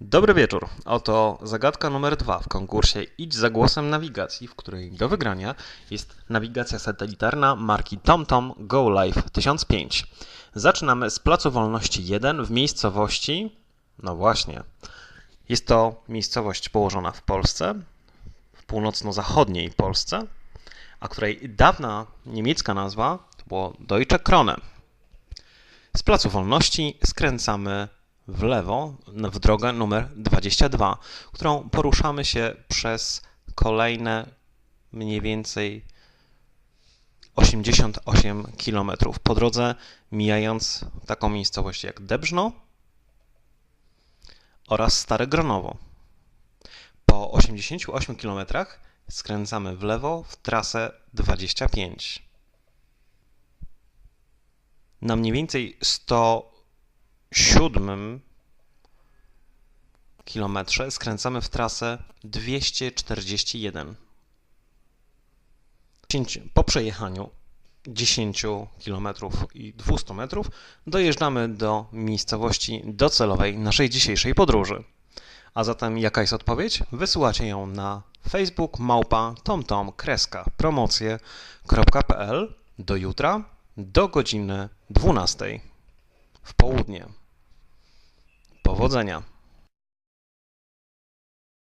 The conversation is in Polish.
Dobry wieczór. Oto zagadka numer dwa w konkursie Idź za głosem nawigacji, w której do wygrania jest nawigacja satelitarna marki TomTom Go Live 1005. Zaczynamy z Placu Wolności 1 w miejscowości. No właśnie. Jest to miejscowość położona w Polsce, w północno-zachodniej Polsce, a której dawna niemiecka nazwa to było Deutsche Krone. Z Placu Wolności skręcamy w lewo w drogę numer 22, którą poruszamy się przez kolejne mniej więcej 88 km. Po drodze mijając taką miejscowość jak Debrzno oraz Stare Gronowo. Po 88 km skręcamy w lewo w trasę 25. Na mniej więcej 107 kilometrze skręcamy w trasę 241. Po przejechaniu 10 km i 200 metrów dojeżdżamy do miejscowości docelowej naszej dzisiejszej podróży. A zatem jaka jest odpowiedź? Wysyłacie ją na Facebook małpa tomtom kreska promocje.pl do jutra do godziny 12 w południe. Powodzenia!